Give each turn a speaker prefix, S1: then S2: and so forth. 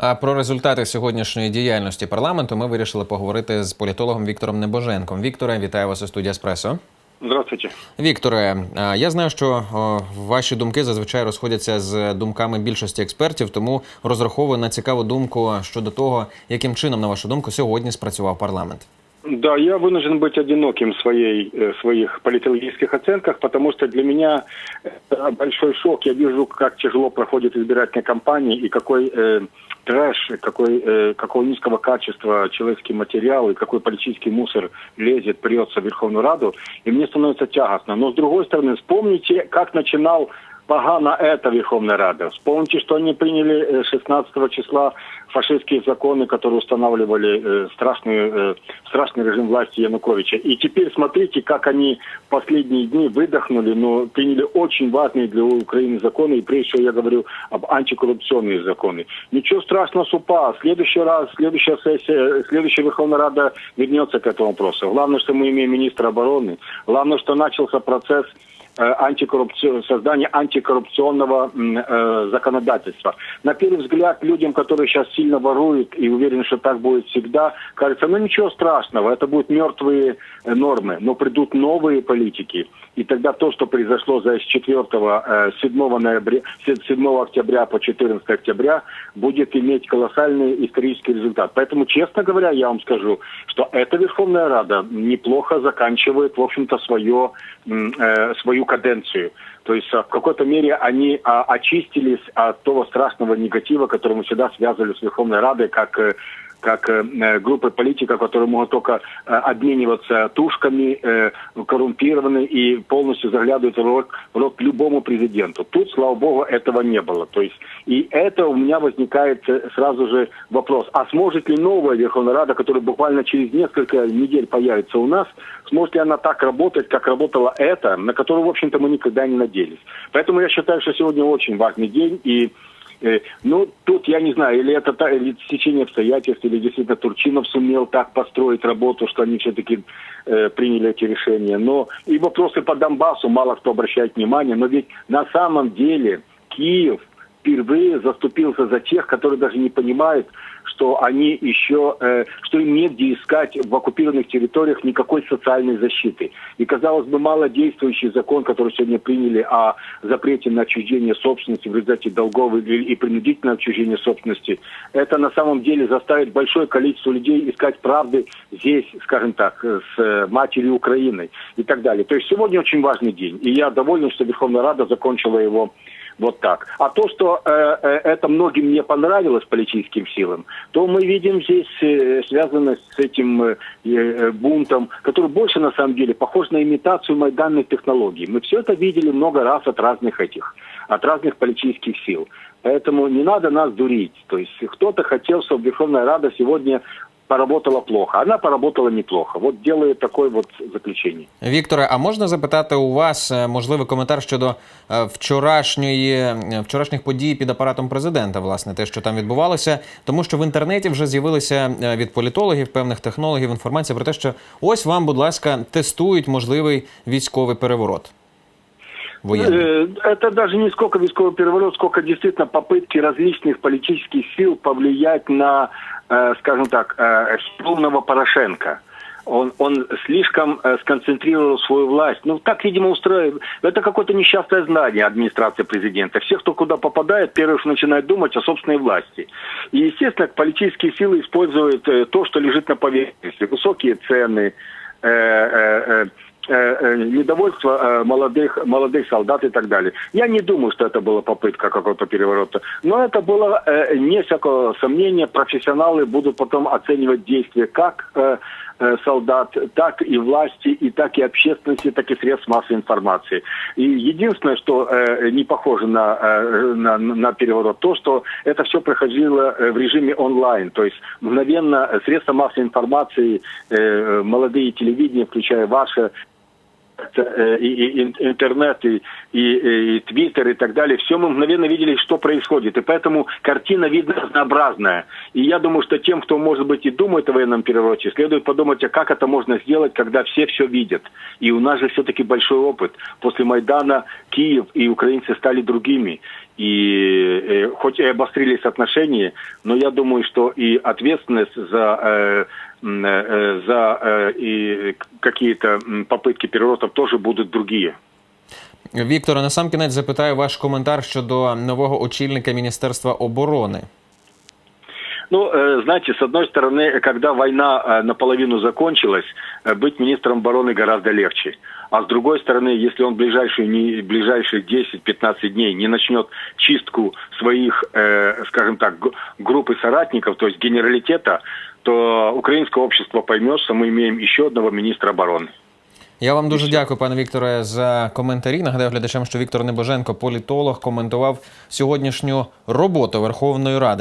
S1: А про результати сьогоднішньої діяльності парламенту ми вирішили поговорити з політологом Віктором Небоженком. Вікторе, вітаю вас у студії Еспресо.
S2: Здравствуйте.
S1: Вікторе, я знаю, що ваші думки зазвичай розходяться з думками більшості експертів, тому розраховую на цікаву думку щодо того, яким чином, на вашу думку, сьогодні спрацював парламент.
S2: Да, я вынужден быть одиноким в своей, э, своих политологических оценках, потому что для меня большой шок. Я вижу, как тяжело проходит избирательная кампания и какой э, трэш, какой, э, какого низкого качества человеческий материал и какой политический мусор лезет, прется в Верховную Раду. И мне становится тягостно. Но с другой стороны, вспомните, как начинал погано эта Верховная Рада. Вспомните, что они приняли э, 16 числа фашистские законы, которые устанавливали э, страшный, э, страшный режим власти Януковича. И теперь смотрите, как они последние дни выдохнули, но приняли очень важные для Украины законы. И прежде всего я говорю об антикоррупционные законы. Ничего страшного с УПА. Следующий раз, следующая сессия, следующая Верховная Рада вернется к этому вопросу. Главное, что мы имеем министра обороны. Главное, что начался процесс э, антикоррупци... создания антикоррупционного э, законодательства. На первый взгляд, людям, которые сейчас сильно воруют и уверены, что так будет всегда, кажется, ну ничего страшного, это будут мертвые э, нормы, но придут новые политики. И тогда то, что произошло за с 4, э, 7, ноября, с 7 октября по 14 октября, будет иметь колоссальный исторический результат. Поэтому, честно говоря, я вам скажу, что эта Верховная Рада неплохо заканчивает, в общем-то, свое, э, свою каденцию. То есть а, в какой-то мере они а, очистились от того страшного негатива, который мы всегда связывали с Верховной Радой, как э, как э, э, группы политиков, которые могут только э, обмениваться тушками, коррумпированы и полностью заглядывают в рот, в рот любому президенту. Тут, слава богу, этого не было. То есть, и это у меня возникает сразу же вопрос, а сможет ли новая Верховная Рада, которая буквально через несколько недель появится у нас, сможет ли она так работать, как работала эта, на которую, в общем-то, мы никогда не надеялись. Поэтому я считаю, что сегодня очень важный день, и Ну, тут я не знаю, или это или стечение обстоятельств, или действительно Турчинов сумел так построить работу, что они все-таки э, приняли эти решения. Но и вопросы по Донбассу мало кто обращает внимание, но ведь на самом деле Киев впервые заступился за тех, которые даже не понимают, что они еще, э, что им негде искать в оккупированных территориях никакой социальной защиты. И, казалось бы, малодействующий закон, который сегодня приняли о запрете на отчуждение собственности в результате долгов и принудительного отчуждения собственности, это на самом деле заставит большое количество людей искать правды здесь, скажем так, э, с э, матерью Украины и так далее. То есть сегодня очень важный день. И я доволен, что Верховная Рада закончила его вот так. А то, что э, э, это многим не понравилось политическим силам, то мы видим здесь э, связанность с этим э, э, бунтом, который больше на самом деле похож на имитацию майданных технологий. Мы все это видели много раз от разных этих, от разных политических сил. Поэтому не надо нас дурить. То есть кто-то хотел, чтобы Верховная Рада сегодня поработала плохо. Она поработала неплохо. Вот делает такое вот заключение.
S1: Вікторе, а можна запитати у вас е, можливий коментар щодо е, вчорашньої е, вчорашніх подій під апаратом президента, власне, те, що там відбувалося, тому що в інтернеті вже з'явилися від політологів, певних технологів інформація про те, що ось вам, будь ласка, тестують можливий військовий переворот. Воєнний.
S2: Э, Это даже не сколько войсковый переворот, сколько действительно попытки различных политических сил повлиять на, э, скажем так, э, полного Порошенко. Он, он слишком э, сконцентрировал свою власть. Ну, так, видимо, устроил. Это какое-то несчастное знание администрации президента. Все, кто куда попадает, первых начинают думать о собственной власти. И, естественно, политические силы используют э, то, что лежит на поверхности. Высокие цены, э, э, э, э, э, недовольство э, молодых, молодых солдат и так далее. Я не думаю, что это была попытка какого-то переворота. Но это было, э, не всякого сомнения, профессионалы будут потом оценивать действия как э, э, солдат, так и власти, и так и общественности, так и средств массовой информации. И единственное, что э, не похоже на, э, на, на переворот, то, что это все проходило э, в режиме онлайн. То есть мгновенно средства массовой информации, э, молодые телевидения, включая ваше, э, и, и ин- интернет, и, и, и твиттер, и так далее, все мы мгновенно видели, что происходит. И поэтому картина видно разнообразная. И я думаю, что тем, кто, может быть, и думает о военном перевороте, следует подумать, а как это можно сделать, когда все все видят. И у нас же все-таки большой опыт. После Майдана Киев и украинцы стали другими и э, хоть и обострились отношения, но я думаю, что и ответственность за э, м, э, за э, и какие-то м, попытки переворотов тоже будут другие.
S1: Вікторе, на сам кінець запитаю ваш коментар щодо нового очільника Міністерства оборони.
S2: Ну, э, знаете, с одной стороны, когда война э, наполовину закончилась, э, быть министром обороны гораздо легче. А с другой стороны, если он ближайшие, не, ближайшие 10-15 дней не начнет чистку своих, э, скажем так, г- групп и соратников, то есть генералитета, то украинское общество поймет, что мы имеем еще одного министра обороны.
S1: Я вам дуже дякую, пане Вікторе, за коментарі. Нагадаю глядачам, що Віктор Небоженко, політолог, коментував сьогоднішню роботу Верховної Ради.